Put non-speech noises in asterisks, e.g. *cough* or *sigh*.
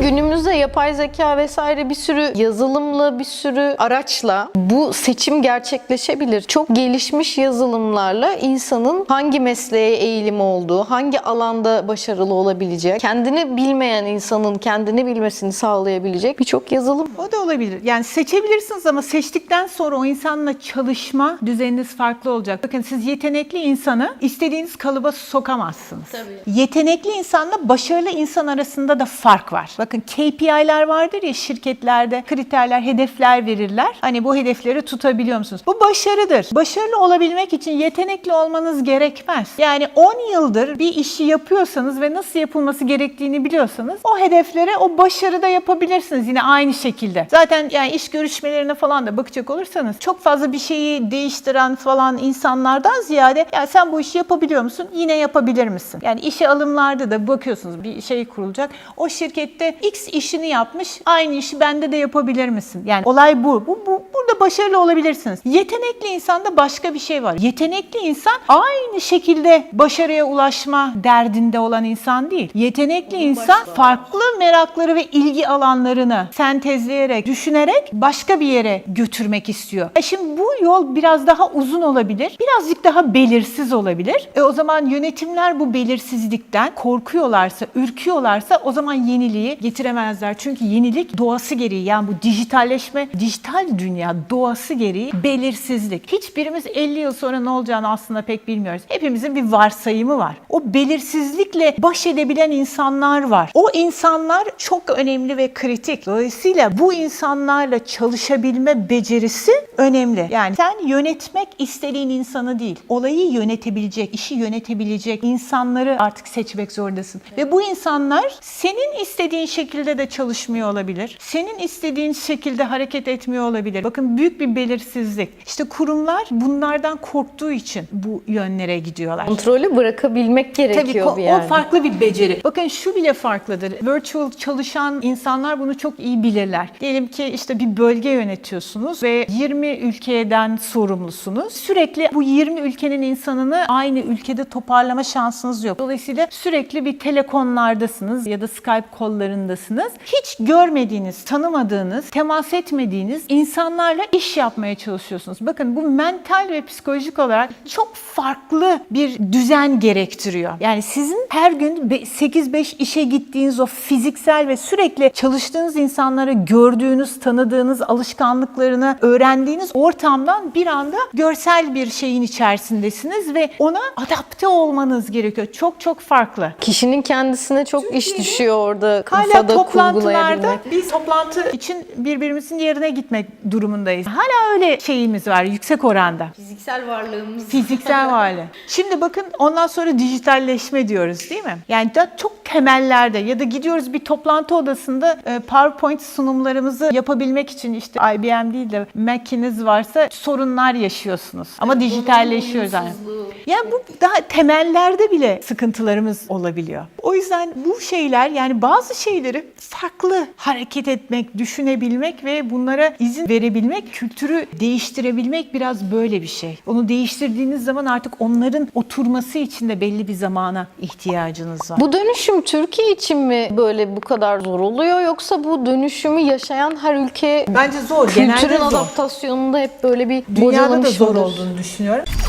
Günümüzde yapay zeka vesaire bir sürü yazılımla, bir sürü araçla bu seçim gerçekleşebilir. Çok gelişmiş yazılımlarla insanın hangi mesleğe eğilim olduğu, hangi alanda başarılı olabilecek, kendini bilmeyen insanın kendini bilmesini sağlayabilecek birçok yazılım. O da olabilir. Yani seçebilirsiniz ama seçtikten sonra o insanla çalışma düzeniniz farklı olacak. Bakın siz yetenekli insanı istediğiniz kalıba sokamazsınız. Yetenekli insanla başarılı insan arasında da fark var. Bakın KPI'ler vardır ya şirketlerde kriterler, hedefler verirler. Hani bu hedefleri tutabiliyor musunuz? Bu başarıdır. Başarılı olabilmek için yetenekli olmanız gerekmez. Yani 10 yıldır bir işi yapıyorsanız ve nasıl yapılması gerektiğini biliyorsanız o hedeflere o başarıda yapabilirsiniz yine aynı şekilde. Zaten yani iş görüşmelerine falan da bakacak olursanız çok fazla bir şeyi değiştiren falan insanlardan ziyade ya sen bu işi yapabiliyor musun? Yine yapabilir misin? Yani işe alımlarda da bakıyorsunuz bir şey kurulacak. O şirkette X işini yapmış. Aynı işi bende de yapabilir misin? Yani olay bu. bu, bu burada başarılı olabilirsiniz. Yetenekli insanda başka bir şey var. Yetenekli insan aynı şekilde başarıya ulaşma derdinde olan insan değil. Yetenekli insan farklı merakları ve ilgi alanlarını sentezleyerek, düşünerek başka bir yere götürmek istiyor. E şimdi bu yol biraz daha uzun olabilir. Birazcık daha belirsiz olabilir. E o zaman yönetimler bu belirsizlikten korkuyorlarsa, ürküyorlarsa o zaman yeniliği getiremezler. Çünkü yenilik doğası gereği yani bu dijitalleşme, dijital dünya doğası gereği belirsizlik. Hiçbirimiz 50 yıl sonra ne olacağını aslında pek bilmiyoruz. Hepimizin bir varsayımı var. O belirsizlikle baş edebilen insanlar var. O insanlar çok önemli ve kritik. Dolayısıyla bu insanlarla çalışabilme becerisi önemli. Yani sen yönetmek istediğin insanı değil, olayı yönetebilecek, işi yönetebilecek insanları artık seçmek zorundasın. Ve bu insanlar senin istediğin şekilde de çalışmıyor olabilir. Senin istediğin şekilde hareket etmiyor olabilir. Bakın büyük bir belirsizlik. İşte kurumlar bunlardan korktuğu için bu yönlere gidiyorlar. Kontrolü bırakabilmek Tabii gerekiyor ko- bir yerde. o farklı bir beceri. Bakın şu bile farklıdır. Virtual çalışan insanlar bunu çok iyi bilirler. Diyelim ki işte bir bölge yönetiyorsunuz ve 20 ülkeden sorumlusunuz. Sürekli bu 20 ülkenin insanını aynı ülkede toparlama şansınız yok. Dolayısıyla sürekli bir telefonlardasınız ya da Skype kollarındasınız. Hiç görmediğiniz, tanımadığınız, temas etmediğiniz insanlarla iş yapmaya çalışıyorsunuz. Bakın bu mental ve psikolojik olarak çok farklı bir düzen gerektiriyor. Yani sizin her gün be- 8-5 işe gittiğiniz o fiziksel ve sürekli çalıştığınız insanları gördüğünüz, tanıdığınız, alışkanlıklarını öğrendiğiniz ortamdan bir anda görsel bir şeyin içerisindesiniz ve ona adapte olmanız gerekiyor. Çok çok farklı. Kişinin kendisine çok iş düşüyor orada Hala kafada toplantılarda kurgulayabilmek. biz toplantı için birbirimizin yerine gitmek durumundayız. Hala öyle şeyimiz var yüksek oranda. Fiziksel varlığımız. Fiziksel hali. *laughs* Şimdi bakın ondan sonra dijitalleşme diyoruz değil mi? Yani da çok temellerde ya da gidiyoruz bir toplantı odasında e, PowerPoint sunumlarımızı yapabilmek için işte IBM değil de Mac'iniz varsa sorunlar yaşıyorsunuz. Ama dijitalleşiyoruz yani. Yani bu daha temellerde bile sıkıntılarımız olabiliyor. O yüzden bu şeyler yani bazı şeyleri farklı hareket etmek, düşünebilmek ve bunlara izin verebilmek, kültürü değiştirebilmek biraz böyle bir şey. Onu değiştirdiğiniz zaman artık onların oturması için de belli bir zamana ihtiyacınız var. Bu dönüşüm Türkiye için mi böyle bu kadar zor oluyor yoksa bu dönüşümü yaşayan her ülke Bence zor, kültürün genelde zor. adaptasyonunda hep böyle bir Dünyada da bocalamış zor mıdır? olduğunu düşünüyorum.